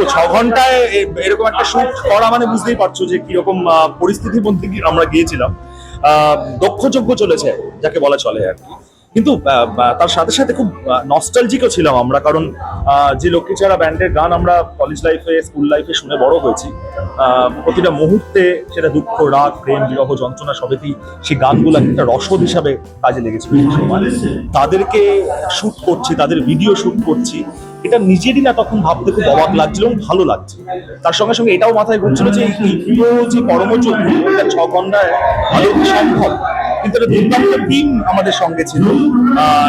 বলব ছ ঘন্টায় এরকম একটা শুট করা মানে বুঝতেই পারছ যে কীরকম পরিস্থিতির মধ্যে আমরা গিয়েছিলাম। দক্ষযোগ্য চলেছে, যাকে বলা চলে আর কি। কিন্তু তার সাথে সাথে খুব নস্টালজিকও ছিলাম আমরা। কারণ যে লক্ষ্মীচারা ব্যান্ডের গান আমরা কলেজ লাইফে স্কুল লাইফে শুনে বড় হয়েছি প্রতিটা মুহূর্তে সেটা দুঃখ, রাগ, প্রেম বিরহ যন্ত্রণা সবেতেই সেই গানগুলো একটা রসদ হিসাবে কাজে লেগেছিল তাদেরকে শুট করছি, তাদের ভিডিও শুট করছি। এটা নিজেরই না তখন ভাবতে খুব অবাক লাগছিল এবং ভালো লাগছে। তার সঙ্গে সঙ্গে এটাও মাথায় ঘুরছিল যে এই যে ছ ঘন্টায় ভালো সম্ভব? কিন্তু একটা দুর্দান্ত টিম আমাদের সঙ্গে ছিল।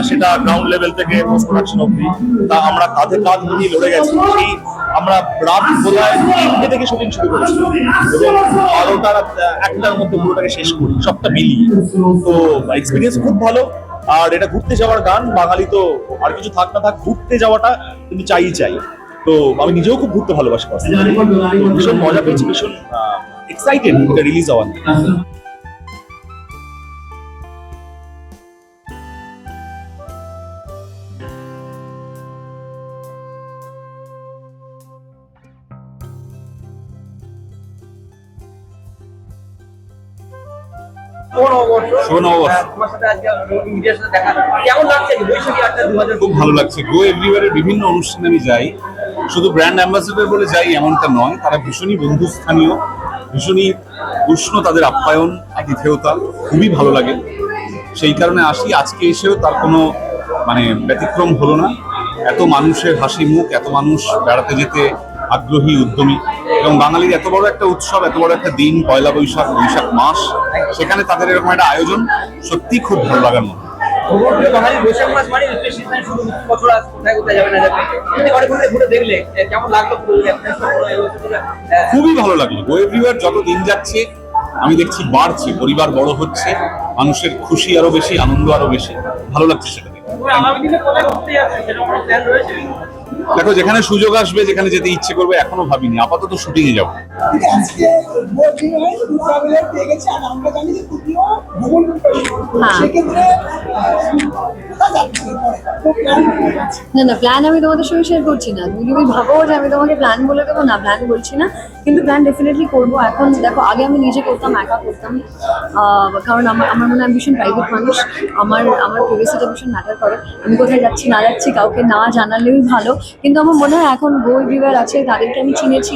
সেটা গ্রাউন্ড লেভেল থেকে পোস্ট প্রোডাকশন অব্দি তা আমরা কাঁধে কাঁধ মিলিয়ে লড়ে গেছি। সেই আমরা রাত বোধহয় তিনটে থেকে শুটিং শুরু করেছি। এবং বারোটার একটার মধ্যে পুরোটাকে শেষ করি, সবটা মিলিয়ে। তো এক্সপিরিয়েন্স খুব ভালো। আর এটা ঘুরতে যাওয়ার গান, বাঙালি তো আর কিছু থাক না থাক, ঘুরতে যাওয়াটা কিন্তু চাই চাই। তো আমি নিজেও খুব ঘুরতে ভালোবাসি ভীষণ মজা পেয়েছি, ভীষণ এক্সাইটেড রিলিজ হওয়ার। খুব ভালো লাগছে। গো এভরিওয়ারের বিভিন্ন অনুষ্ঠানে আমি যাই। শুধু ব্র্যান্ড অ্যাম্বাসেডর বলে যাই এমনটা নয় তারা ভীষণই বন্ধুস্থানীয় ভীষণই উষ্ণ তাদের আপ্যায়ন আতিথেয়তা খুবই ভালো লাগে। সেই কারণে আসি। আজকে এসেও তার কোনো মানে ব্যতিক্রম হলো না। এত মানুষের হাসি মুখ এত মানুষ বেড়াতে যেতে আগ্রহী, উদ্যমী এবং বাঙালির এত বড় একটা উৎসব, এত বড় একটা দিন, পয়লা বৈশাখ বৈশাখ মাস, সেখানে তাদের এরকম একটা আয়োজন সত্যি খুব ভালো লাগার মতো। খুবই ভালো লাগল। গো যত দিন যাচ্ছে, আমি দেখছি বাড়ছে, পরিবার বড় হচ্ছে, মানুষের খুশি আরও বেশি, আনন্দ আরও বেশি। ভালো লাগছে সেটা। দেখো যেখানে সুযোগ আসবে যেখানে যেতে ইচ্ছে করবে এখনও ভাবিনি আপাতত শুটিং এ যাব। সেক্ষেত্রে না না প্ল্যান আমি তোমাদের সঙ্গে শেয়ার করছি না। তুমি যদি ভাবো যে আমি তোমাকে প্ল্যান বলে দেবো, না প্ল্যান বলছি না। কিন্তু প্ল্যান ডেফিনেটলি করব। এখন দেখো, আগে আমি নিজে করতাম, একা করতাম। কারণ আমার আমার মনে হয় ভীষণ প্রাইভেট মানুষ। আমার আমার প্রিভেসিটা ভীষণ ম্যাটার করে। আমি কোথায় যাচ্ছি, না যাচ্ছি, কাউকে না জানালেই ভালো। কিন্তু আমার মনে হয় এখন বই এভরিওয়ার আছে, তাদেরকে আমি চিনেছি।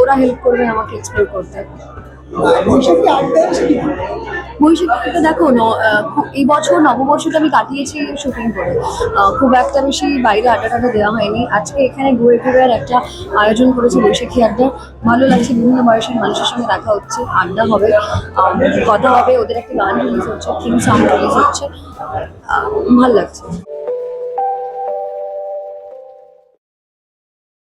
ওরা হেল্প করবে আমাকে এক্সপ্লোর করতে। বৈশাখীতে দেখো এই বছর নববর্ষটা আমি কাটিয়েছি শুটিং করে। খুব একটা বেশি বাইরে আড্ডা টাড্ডা দেওয়া হয়নি। আজকে এখানে গো এভরিওয়ার একটা আয়োজন করেছে বৈশাখী আড্ডা। ভালো লাগছে, বিভিন্ন বয়সের মানুষের সঙ্গে দেখা হচ্ছে, আড্ডা হবে। কথা হবে, ওদের একটা গান রিলিজ হচ্ছে থিম সং রিলিজ হচ্ছে। ভালো লাগছে।